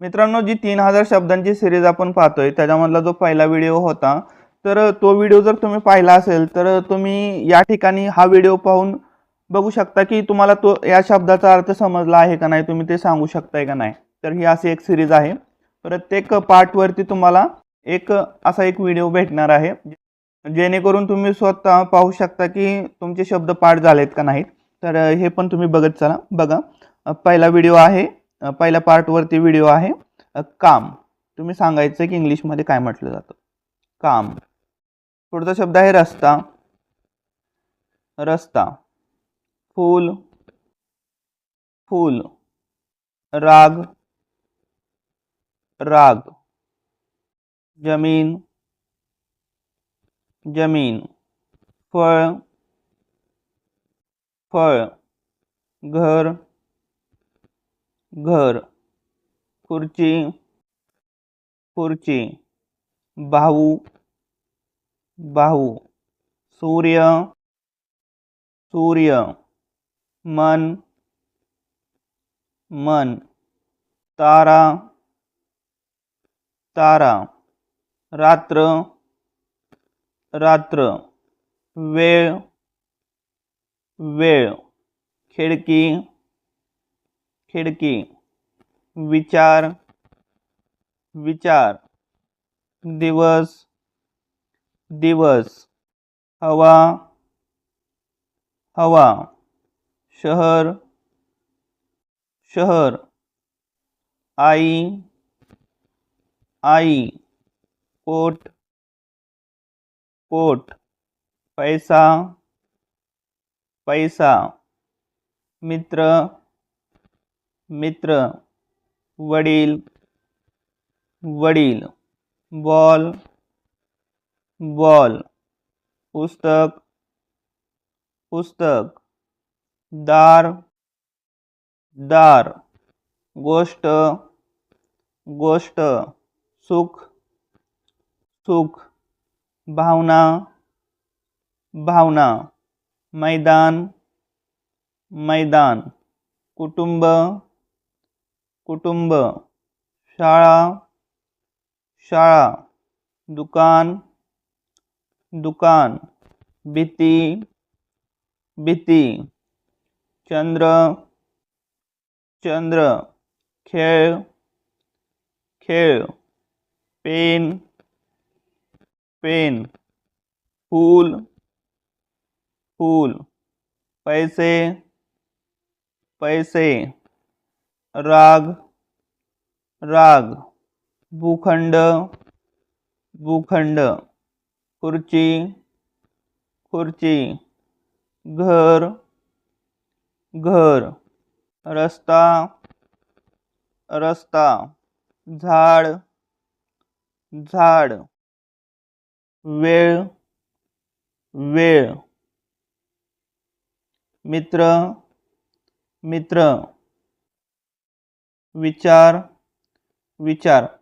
मित्रांनो जी तीन हजार शब्दांची सिरीज आपण पाहतोय त्याच्यामधला जो पहिला व्हिडिओ होता तर तो व्हिडिओ जर तुम्ही पाहिला असेल तर तुम्ही या ठिकाणी हा व्हिडिओ पाहून बघू शकता की तुम्हाला तो या शब्दाचा अर्थ समजला आहे का नाही तुम्ही ते सांगू शकताय का नाही. तर ही अशी एक सिरीज आहे. प्रत्येक पार्टवरती तुम्हाला एक असा एक व्हिडिओ भेटणार आहे जेणेकरून तुम्ही स्वतः पाहू शकता की तुमचे शब्द पाठ झालेत का नाहीत. तर हे पण तुम्ही बघत चला बघा. पहिला व्हिडिओ आहे पहिल्या पार्टवरती व्हिडिओ आहे अ, काम. तुम्ही सांगायचं की इंग्लिशमध्ये काय म्हटलं जातं. काम. पुढचा शब्द आहे रस्ता. रस्ता. फूल. फूल. राग. राग. ज़मीन. ज़मीन. फळ. फळ. घर. घर, खुर्ची खुर्ची, भाऊ भाऊ, सूर्य सूर्य, मन मन, तारा तारा, रात्र रात्र, वेळ वेळ, खिडकी खिडकी, विचार विचार, दिवस दिवस, हवा हवा, शहर शहर, आई आई, कोट कोट, पैसा पैसा, मित्र मित्र, वडील वडील, बॉल बॉल, पुस्तक पुस्तक, दार दार, गोष्ट गोष्ट, सुख सुख, भावना भावना, मैदान मैदान, कुटुंब कुटुंब, शाळा शाळा, दुकान दुकान, भीती भीती, चंद्र चंद्र, खेळ खेळ, पेन पेन, फूल फूल, पैसे पैसे राग राग, भूखंड भूखंड, खुर्ची खुर्ची, घर घर, रस्ता रस्ता, झाड झाड, वेळ वेळ, मित्र मित्र विचार विचार.